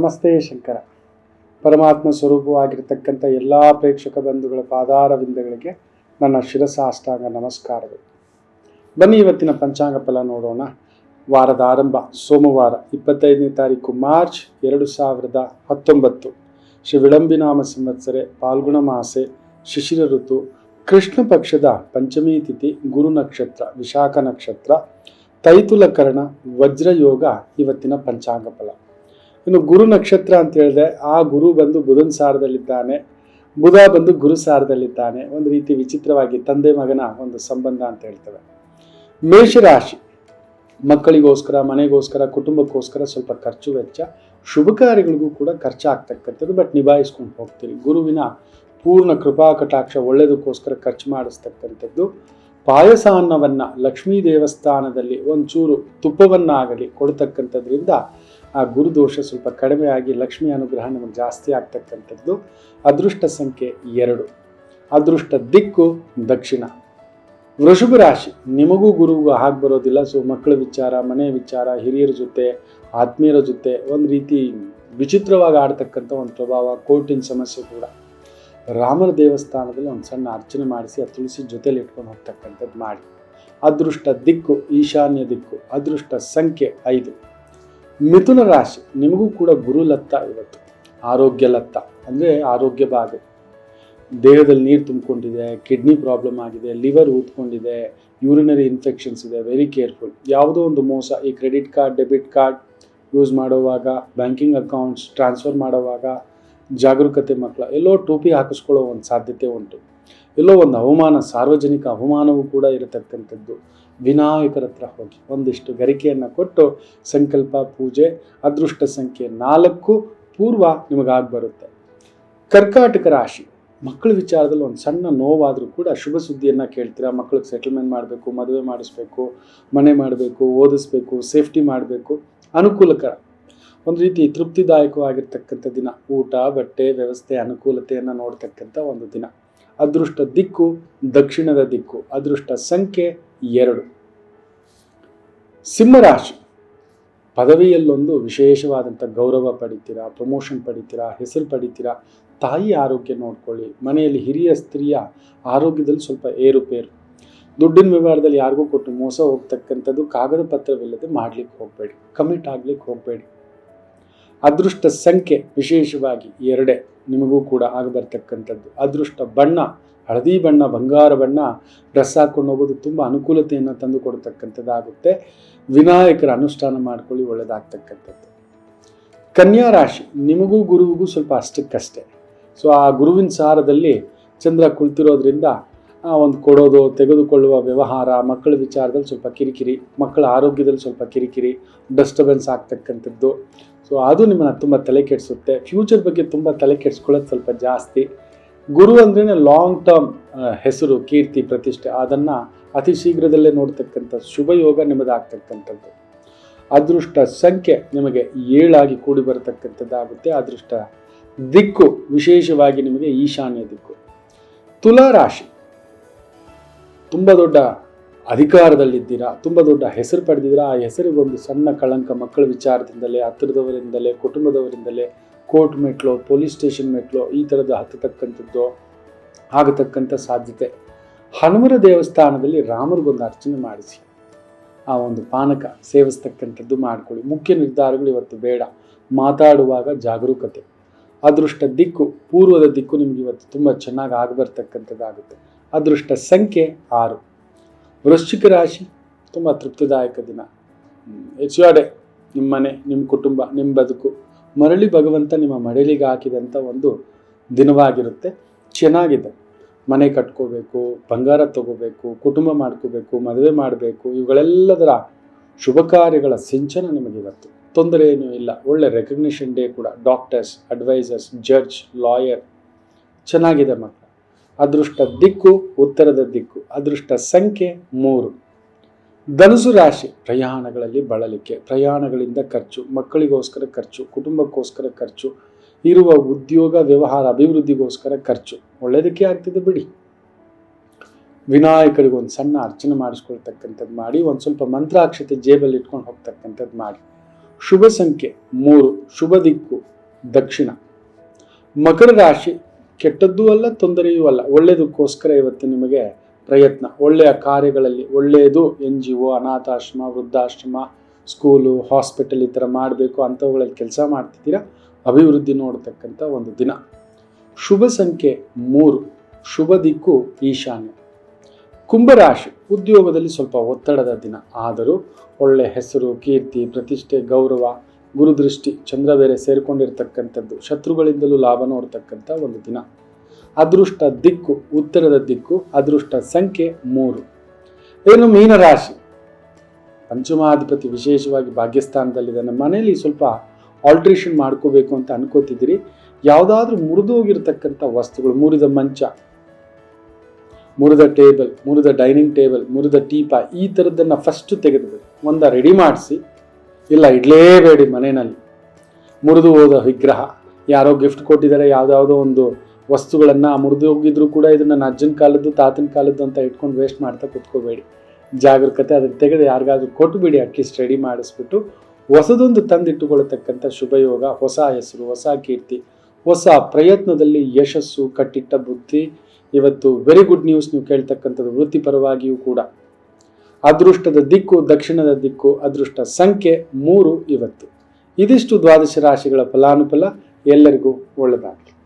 ನಮಸ್ತೆ ಶಂಕರ. ಪರಮಾತ್ಮ ಸ್ವರೂಪವಾಗಿರ್ತಕ್ಕಂಥ ಎಲ್ಲ ಪ್ರೇಕ್ಷಕ ಬಂಧುಗಳ ಪಾದಾರವಿಂದಗಳಿಗೆ ನನ್ನ ಶಿರಸಾಷ್ಟಾಂಗ ನಮಸ್ಕಾರಗಳು. ಬನ್ನಿ ಇವತ್ತಿನ ಪಂಚಾಂಗ ಫಲ ನೋಡೋಣ. ವಾರದ ಆರಂಭ, ಸೋಮವಾರ, ಇಪ್ಪತ್ತೈದನೇ ತಾರೀಕು, ಮಾರ್ಚ್ ಎರಡು ಸಾವಿರದ ಹತ್ತೊಂಬತ್ತು. ಶ್ರೀ ವಿಳಂಬಿನಾಮ ಸಂವತ್ಸರೆ, ಪಾಲ್ಗುಣ ಮಾಸೆ, ಶಿಶಿರ ಋತು, ಕೃಷ್ಣ ಪಕ್ಷದ ಪಂಚಮಿ ತಿಥಿ, ಗುರು ನಕ್ಷತ್ರ, ವಿಶಾಖ ನಕ್ಷತ್ರ, ತೈತುಲಕರಣ, ವಜ್ರಯೋಗ ಇವತ್ತಿನ ಪಂಚಾಂಗ ಫಲ. ಇನ್ನು ಗುರು ನಕ್ಷತ್ರ ಅಂತ ಹೇಳಿದ್ರೆ ಆ ಗುರು ಬಂದು ಬುಧನ್ ಸಾರದಲ್ಲಿದ್ದಾನೆ, ಬುಧ ಬಂದು ಗುರು ಸಾರದಲ್ಲಿದ್ದಾನೆ, ಒಂದು ರೀತಿ ವಿಚಿತ್ರವಾಗಿ ತಂದೆ ಮಗನ ಒಂದು ಸಂಬಂಧ ಅಂತ ಹೇಳ್ತೇವೆ. ಮೇಷರಾಶಿ, ಮಕ್ಕಳಿಗೋಸ್ಕರ, ಮನೆಗೋಸ್ಕರ, ಕುಟುಂಬಕ್ಕೋಸ್ಕರ ಸ್ವಲ್ಪ ಖರ್ಚು ವೆಚ್ಚ, ಶುಭ ಕಾರ್ಯಗಳಿಗೂ ಕೂಡ ಖರ್ಚಾಗ್ತಕ್ಕಂಥದ್ದು ಬಟ್ ನಿಭಾಯಿಸ್ಕೊಂಡು ಹೋಗ್ತೀರಿ. ಗುರುವಿನ ಪೂರ್ಣ ಕೃಪಾ ಕಟಾಕ್ಷ ಒಳ್ಳೆಯದಕ್ಕೋಸ್ಕರ ಖರ್ಚು ಮಾಡಿಸ್ತಕ್ಕಂಥದ್ದು. ಪಾಯಸ ಅನ್ನವನ್ನು ಲಕ್ಷ್ಮೀ ದೇವಸ್ಥಾನದಲ್ಲಿ ಒಂಚೂರು ತುಪ್ಪವನ್ನಾಗಲಿ ಕೊಡ್ತಕ್ಕಂಥದ್ರಿಂದ ಆ ಗುರುದೋಷ ಸ್ವಲ್ಪ ಕಡಿಮೆ ಆಗಿ ಲಕ್ಷ್ಮಿ ಅನುಗ್ರಹ ನಮಗೆ ಜಾಸ್ತಿ ಆಗ್ತಕ್ಕಂಥದ್ದು ಅದೃಷ್ಟ ಸಂಖ್ಯೆ ಎರಡು. ಅದೃಷ್ಟ ದಿಕ್ಕು ದಕ್ಷಿಣ. ವೃಷಭ ರಾಶಿ, ನಿಮಗೂ ಗುರುಗೂ ಹಾಗೆ ಬರೋದಿಲ್ಲ. ಸೊ ಮಕ್ಕಳ ವಿಚಾರ, ಮನೆ ವಿಚಾರ, ಹಿರಿಯರ ಜೊತೆ, ಆತ್ಮೀಯರ ಜೊತೆ ಒಂದು ರೀತಿ ವಿಚಿತ್ರವಾಗಿ ಆಡ್ತಕ್ಕಂಥ ಒಂದು ಪ್ರಭಾವ, ಕೋರ್ಟಿನ ಸಮಸ್ಯೆ ಕೂಡ. ರಾಮನ ದೇವಸ್ಥಾನದಲ್ಲಿ ಒಂದು ಸಣ್ಣ ಅರ್ಚನೆ ಮಾಡಿಸಿ, ಆ ತುಳಸಿ ಜೊತೆಲಿ ಇಟ್ಕೊಂಡು ಹೋಗ್ತಕ್ಕಂಥದ್ದು ಮಾಡಿ. ಅದೃಷ್ಟ ದಿಕ್ಕು, ಈಶಾನ್ಯ ದಿಕ್ಕು, ಅದೃಷ್ಟ ಸಂಖ್ಯೆ ಐದು. ಮಿಥುನ ರಾಶಿ, ನಿಮಗೂ ಕೂಡ ಗುರು ಲತ್ತ ಇವತ್ತು. ಆರೋಗ್ಯ ಲತ್ತ, ಅಂದರೆ ಆರೋಗ್ಯ ಭಾಗ. ದೇಹದಲ್ಲಿ ನೀರು ತುಂಬಿಕೊಂಡಿದೆ, ಕಿಡ್ನಿ ಪ್ರಾಬ್ಲಮ್ ಆಗಿದೆ ಲಿವರ್ ಊದ್ಕೊಂಡಿದೆ ಯೂರಿನರಿ ಇನ್ಫೆಕ್ಷನ್ಸ್ ಇದೆ ವೆರಿ ಕೇರ್ಫುಲ್ ಯಾವುದೋ ಒಂದು ಮೋಸ, ಈ credit card debit card use ಮಾಡುವಾಗ ಬ್ಯಾಂಕಿಂಗ್ ಅಕೌಂಟ್ಸ್ ಟ್ರಾನ್ಸ್ಫರ್ ಮಾಡುವಾಗ, ಜಾಗರೂಕತೆ ಮಕ್ಕಳ, ಎಲ್ಲೋ ಟೋಪಿ ಹಾಕಿಸ್ಕೊಳ್ಳೋ ಒಂದು ಸಾಧ್ಯತೆ ಉಂಟು. ಎಲ್ಲೋ ಒಂದು ಅವಮಾನ, ಸಾರ್ವಜನಿಕ ಅವಮಾನವೂ ಕೂಡ ಇರತಕ್ಕಂಥದ್ದು. ವಿನಾಯಕರ ಹತ್ರ ಹೋಗಿ ಒಂದಿಷ್ಟು ಗರಿಕೆಯನ್ನು ಕೊಟ್ಟು ಸಂಕಲ್ಪ, ಪೂಜೆ, ಅದೃಷ್ಟ ಸಂಖ್ಯೆ ನಾಲ್ಕು ಪೂರ್ವ ನಿಮಗಾಗಿ ಬರುತ್ತೆ ಕರ್ಕಾಟಕ ರಾಶಿ. ಮಕ್ಕಳ ವಿಚಾರದಲ್ಲಿ ಒಂದು ಸಣ್ಣ ನೋವಾದರೂ ಕೂಡ ಶುಭ ಸುದ್ದಿಯನ್ನು ಕೇಳ್ತೀರಾ? ಮಕ್ಕಳಿಗೆ ಸೆಟಲ್ಮೆಂಟ್ ಮಾಡಬೇಕು, ಮದುವೆ ಮಾಡಿಸ್ಬೇಕು, ಮನೆ ಮಾಡಬೇಕು, ಓದಿಸ್ಬೇಕು ಸೇಫ್ಟಿ ಮಾಡಬೇಕು. ಅನುಕೂಲಕರ. ಒಂದು ರೀತಿ ತೃಪ್ತಿದಾಯಕವಾಗಿರ್ತಕ್ಕಂಥ ದಿನ. ಊಟ, ಬಟ್ಟೆ, ವ್ಯವಸ್ಥೆ, ಅನುಕೂಲತೆಯನ್ನು ನೋಡ್ತಕ್ಕಂಥ ಒಂದು ದಿನ. ಅದೃಷ್ಟ ದಿಕ್ಕು, ದಕ್ಷಿಣದ ದಿಕ್ಕು, ಅದೃಷ್ಟ ಸಂಖ್ಯೆ ಎರಡು. ಸಿಂಹರಾಶಿ. ಪದವಿಯಲ್ಲೊಂದು ವಿಶೇಷವಾದಂಥ ಗೌರವ ಪಡಿತೀರಾ ಪ್ರಮೋಷನ್ ಪಡಿತೀರಾ, ಹೆಸರು ಪಡಿತೀರಾ, ತಾಯಿ ಆರೋಗ್ಯ ನೋಡ್ಕೊಳ್ಳಿ. ಮನೆಯಲ್ಲಿ ಹಿರಿಯ ಸ್ತ್ರೀಯ ಆರೋಗ್ಯದಲ್ಲಿ ಸ್ವಲ್ಪ ಏರುಪೇರು ದುಡ್ಡಿನ ವ್ಯವಹಾರದಲ್ಲಿ ಯಾರಿಗೂ ಕೊಟ್ಟು ಮೋಸ ಹೋಗ್ತಕ್ಕಂಥದ್ದು ಕಾಗದ ಪತ್ರವಿಲ್ಲದೆ ಮಾಡ್ಲಿಕ್ಕೆ ಹೋಗಬೇಡಿ. ಕಮಿಟ್ ಆಗ್ಲಿಕ್ಕೆ ಹೋಗಬೇಡಿ. ಅದೃಷ್ಟ ಸಂಖ್ಯೆ ವಿಶೇಷವಾಗಿ ಎರಡೇ. ನಿಮಗೂ ಕೂಡ ಆಗಬರ್ತಕ್ಕಂಥದ್ದು. ಅದೃಷ್ಟ ಬಣ್ಣ, ಹಳದಿ ಬಣ್ಣ, ಬಂಗಾರ ಬಣ್ಣ, ಡ್ರೆಸ್ ಹಾಕ್ಕೊಂಡು ಹೋಗೋದು ತುಂಬ ಅನುಕೂಲತೆಯನ್ನು ತಂದು ಕೊಡ್ತಕ್ಕಂಥದ್ದಾಗುತ್ತೆ ವಿನಾಯಕರ ಅನುಷ್ಠಾನ ಮಾಡ್ಕೊಳ್ಳಿ ಒಳ್ಳೆಯದಾಗ್ತಕ್ಕಂಥದ್ದು ಕನ್ಯಾ ರಾಶಿ, ನಿಮಗೂ ಗುರುವಿಗೂ ಸ್ವಲ್ಪ ಅಷ್ಟಕ್ಕಷ್ಟೇ. ಸೊ, ಆ ಗುರುವಿನ ಸಾರದಲ್ಲಿ ಚಂದ್ರ ಕುಳಿತಿರೋದ್ರಿಂದ ಒಂದು ಕೊಡೋದು, ತೆಗೆದುಕೊಳ್ಳುವ ವ್ಯವಹಾರ, ಮಕ್ಕಳ ವಿಚಾರದಲ್ಲಿ ಸ್ವಲ್ಪ ಕಿರಿಕಿರಿ, ಮಕ್ಕಳ ಆರೋಗ್ಯದಲ್ಲಿ ಸ್ವಲ್ಪ ಕಿರಿಕಿರಿ, ಡಿಸ್ಟರ್ಬೆನ್ಸ್ ಆಗ್ತಕ್ಕಂಥದ್ದು. ಸೊ ಅದು ನಿಮ್ಮನ್ನು ತುಂಬ ತಲೆ ಕೆಡಿಸುತ್ತೆ. ಫ್ಯೂಚರ್ ಬಗ್ಗೆ ತುಂಬ ತಲೆ ಕೆಡಿಸ್ಕೊಳ್ಳೋದು ಸ್ವಲ್ಪ ಜಾಸ್ತಿ. ಗುರು ಅಂದ್ರೇ ಲಾಂಗ್ ಟರ್ಮ್ ಹೆಸರು, ಕೀರ್ತಿ, ಪ್ರತಿಷ್ಠೆ. ಅದನ್ನು ಅತಿ ಶೀಘ್ರದಲ್ಲೇ ನೋಡ್ತಕ್ಕಂಥ ಶುಭಯೋಗ ನಿಮ್ಮದಾಗ್ತಕ್ಕಂಥದ್ದು. ಅದೃಷ್ಟ ಸಂಖ್ಯೆ ನಿಮಗೆ ಏಳಾಗಿ ಕೂಡಿ ಬರತಕ್ಕಂಥದ್ದಾಗುತ್ತೆ. ಅದೃಷ್ಟ ದಿಕ್ಕು ವಿಶೇಷವಾಗಿ ನಿಮಗೆ ಈಶಾನ್ಯ ದಿಕ್ಕು. ತುಲಾ ರಾಶಿ. ತುಂಬ ದೊಡ್ಡ ಅಧಿಕಾರದಲ್ಲಿದ್ದೀರಾ, ತುಂಬ ದೊಡ್ಡ ಹೆಸರು ಪಡೆದಿದ್ದೀರಾ, ಆ ಹೆಸರಿಗೊಂದು ಸಣ್ಣ ಕಳಂಕ ಮಕ್ಕಳ ವಿಚಾರದಿಂದಲೇ, ಹತ್ತಿರದವರಿಂದಲೇ, ಕುಟುಂಬದವರಿಂದಲೇ, ಕೋರ್ಟ್ ಮೆಟ್ಲು, ಪೊಲೀಸ್ ಸ್ಟೇಷನ್ ಮೆಟ್ಲು, ಈ ಥರದ್ದು ಹತ್ತತಕ್ಕಂಥದ್ದು ಆಗತಕ್ಕಂಥ ಸಾಧ್ಯತೆ. ಹನುಮರ ದೇವಸ್ಥಾನದಲ್ಲಿ ರಾಮರಿಗೊಂದು ಅರ್ಚನೆ ಮಾಡಿಸಿ. ಆ ಒಂದು ಪಾನಕ ಸೇವಿಸ್ತಕ್ಕಂಥದ್ದು ಮಾಡಿಕೊಳ್ಳಿ. ಮುಖ್ಯ ನಿರ್ಧಾರಗಳು ಇವತ್ತು ಬೇಡ. ಮಾತಾಡುವಾಗ ಜಾಗರೂಕತೆ. ಅದೃಷ್ಟ ದಿಕ್ಕು, ಪೂರ್ವದ ದಿಕ್ಕು ನಿಮಗೆ ಇವತ್ತು ತುಂಬ ಚೆನ್ನಾಗಿ ಆಗಬರ್ತಕ್ಕಂಥದ್ದಾಗುತ್ತೆ. ಅದೃಷ್ಟ ಸಂಖ್ಯೆ ಆರು. ವೃಶ್ಚಿಕ ರಾಶಿ, ತುಂಬ ತೃಪ್ತಿದಾಯಕ ದಿನ. ಎಚ್ ನಿಮ್ಮ ಮನೆ ನಿಮ್ಮ ಕುಟುಂಬ ನಿಮ್ಮ ಬದುಕು. ಮರಳಿ ಭಗವಂತ ನಿಮ್ಮ ಮಡಿಲಿಗೆ ಹಾಕಿದಂಥ ಒಂದು ದಿನವಾಗಿರುತ್ತೆ. ಚೆನ್ನಾಗಿದೆ. ಮನೆ ಕಟ್ಕೋಬೇಕು, ಬಂಗಾರ ತಗೋಬೇಕು, ಕುಟುಂಬ ಮಾಡ್ಕೋಬೇಕು, ಮದುವೆ ಮಾಡಬೇಕು, ಇವುಗಳೆಲ್ಲದರ ಶುಭ ಕಾರ್ಯಗಳ ಸಿಂಚನ ನಿಮಗೆ ಇವತ್ತು. ತೊಂದರೆ ಏನೂ ಇಲ್ಲ. ಒಳ್ಳೆ ರೆಕಗ್ನಿಷನ್ ಡೇ ಕೂಡ. ಡಾಕ್ಟರ್ಸ್ ಅಡ್ವೈಸರ್ಸ್ ಜಡ್ಜ್ ಲಾಯರ್ ಚೆನ್ನಾಗಿದೆ ಮಕ್ಕಳು. ಅದೃಷ್ಟ ದಿಕ್ಕು, ಉತ್ತರದ ದಿಕ್ಕು. ಅದೃಷ್ಟ ಸಂಖ್ಯೆ ಮೂರು. ಧನುಸು ರಾಶಿ, ಪ್ರಯಾಣಗಳಲ್ಲಿ ಬಳಲಿಕೆ, ಪ್ರಯಾಣಗಳಿಂದ ಖರ್ಚು, ಮಕ್ಕಳಿಗೋಸ್ಕರ ಖರ್ಚು, ಕುಟುಂಬಕ್ಕೋಸ್ಕರ ಖರ್ಚು, ಇರುವ ಉದ್ಯೋಗ, ವ್ಯವಹಾರ, ಅಭಿವೃದ್ಧಿಗೋಸ್ಕರ ಖರ್ಚು. ಒಳ್ಳೆಯದಕ್ಕೆ ಆಗ್ತಿದೆ ಬಿಡಿ. ವಿನಾಯಕರಿಗೆ ಒಂದು ಸಣ್ಣ ಅರ್ಚನೆ ಮಾಡಿಸ್ಕೊಳ್ತಕ್ಕಂಥದ್ದು ಮಾಡಿ, ಒಂದು ಸ್ವಲ್ಪ ಮಂತ್ರಾಕ್ಷತೆ ಜೇಬಲ್ಲಿ ಇಟ್ಕೊಂಡು ಹೋಗ್ತಕ್ಕಂಥದ್ದು ಮಾಡಿ. ಶುಭ ಸಂಖ್ಯೆ ಮೂರು, ಶುಭ ದಿಕ್ಕು, ದಕ್ಷಿಣ. ಮಕರ ರಾಶಿ ಕೆಟ್ಟದ್ದೂ ಅಲ್ಲ, ತೊಂದರೆಯೂ ಅಲ್ಲ. ಒಳ್ಳೆಯದಕ್ಕೋಸ್ಕರ ಇವತ್ತು ನಿಮಗೆ ಪ್ರಯತ್ನ. ಒಳ್ಳೆಯ ಕಾರ್ಯಗಳಲ್ಲಿ ಒಳ್ಳೆಯದು. ಎನ್ ಜಿ ಒ ಅನಾಥಾಶ್ರಮ, ವೃದ್ಧಾಶ್ರಮ, ಸ್ಕೂಲು, ಹಾಸ್ಪಿಟಲ್ ಈ ಥರ ಮಾಡಬೇಕು ಅಂಥವುಗಳಲ್ಲಿ ಕೆಲಸ ಮಾಡ್ತಿದ್ದೀರಾ? ಅಭಿವೃದ್ಧಿ ನೋಡ್ತಕ್ಕಂಥ ಒಂದು ದಿನ. ಶುಭ ಸಂಖ್ಯೆ ಮೂರು. ಶುಭ ದಿಕ್ಕು ಈಶಾನ್ಯ. ಕುಂಭರಾಶಿ. ಉದ್ಯೋಗದಲ್ಲಿ ಸ್ವಲ್ಪ ಒತ್ತಡದ ದಿನ. ಆದರೂ ಒಳ್ಳೆಯ ಹೆಸರು, ಕೀರ್ತಿ, ಪ್ರತಿಷ್ಠೆ, ಗೌರವ ಗುರುದೃಷ್ಟಿ ಚಂದ್ರ ಬೇರೆ ಸೇರಿಕೊಂಡಿರ್ತಕ್ಕಂಥದ್ದು, ಶತ್ರುಗಳಿಂದಲೂ ಲಾಭ ನೋಡ್ತಕ್ಕಂಥ ಒಂದು ದಿನ. ಅದೃಷ್ಟ ದಿಕ್ಕು, ಉತ್ತರದ ದಿಕ್ಕು, ಅದೃಷ್ಟ ಸಂಖ್ಯೆ ಮೂರು. ಏನು ಮೀನರಾಶಿ ಪಂಚಮಾಧಿಪತಿ ವಿಶೇಷವಾಗಿ ಭಾಗ್ಯಸ್ಥಾನದಲ್ಲಿದೆ ನಮ್ಮ ಮನೆಯಲ್ಲಿ ಸ್ವಲ್ಪ ಆಲ್ಟ್ರೇಷನ್ ಮಾಡ್ಕೋಬೇಕು ಅಂತ ಅನ್ಕೋತಿದ್ದೀರಿ. ಯಾವುದಾದ್ರೂ ಮುರಿದೋಗಿರ್ತಕ್ಕಂಥ ವಸ್ತುಗಳು, ಮುರಿದ ಮಂಚ, ಮುರಿದ ಟೇಬಲ್, ಮುರಿದ ಡೈನಿಂಗ್ ಟೇಬಲ್, ಮುರಿದ ಟೀಪ ಈ ಥರದ್ದನ್ನು ಫಸ್ಟ್ ತೆಗೆದುಬಿಡಿ ಒಂದ ರೆಡಿ ಮಾಡಿಸಿ ಇಲ್ಲ, ಇಡಲೇಬೇಡಿ ಮನೆಯಲ್ಲಿ. ಮುರಿದು ಹೋದ ವಿಗ್ರಹ. ಯಾರೋ ಗಿಫ್ಟ್ ಕೊಟ್ಟಿದ್ದಾರೆ, ಯಾವುದಾವುದೋ ಒಂದು ವಸ್ತುಗಳನ್ನು ಮುರಿದು ಹೋಗಿದ್ರು ಕೂಡ ಇದನ್ನು ನನ್ನ ಅಜ್ಜನ ಕಾಲದ್ದು, ತಾತನ ಕಾಲದ್ದು ಅಂತ ಇಟ್ಕೊಂಡು ವೇಸ್ಟ್ ಮಾಡ್ತಾ ಕುತ್ಕೋಬೇಡಿ. ಜಾಗರೂಕತೆ ಅದನ್ನು ತೆಗೆದು ಯಾರಿಗಾದ್ರೂ ಕೊಟ್ಟುಬಿಡಿ ಅಕ್ಕಿ ರೆಡಿ ಮಾಡಿಸ್ಬಿಟ್ಟು ಹೊಸದೊಂದು ತಂದಿಟ್ಟುಕೊಳ್ಳತಕ್ಕಂಥ ಶುಭಯೋಗ, ಹೊಸ ಹೆಸರು, ಹೊಸ ಕೀರ್ತಿ, ಹೊಸ ಪ್ರಯತ್ನದಲ್ಲಿ ಯಶಸ್ಸು, ಕಟ್ಟಿಟ್ಟ ಬುದ್ಧಿ. ಇವತ್ತು ವೆರಿ ಗುಡ್ ನ್ಯೂಸ್ ನೀವು ಕೇಳ್ತಕ್ಕಂಥದ್ದು ವೃತ್ತಿಪರವಾಗಿಯೂ ಕೂಡ. ಅದೃಷ್ಟದ ದಿಕ್ಕು ದಕ್ಷಿಣದ ದಿಕ್ಕು ಅದೃಷ್ಟ ಸಂಖ್ಯೆ ಮೂರು ಇವತ್ತು. ಇದಿಷ್ಟು ದ್ವಾದಶ ರಾಶಿಗಳ ಫಲಾನುಫಲ ಎಲ್ಲರಿಗೂ ಒಳ್ಳೆಯದಾಗಲಿ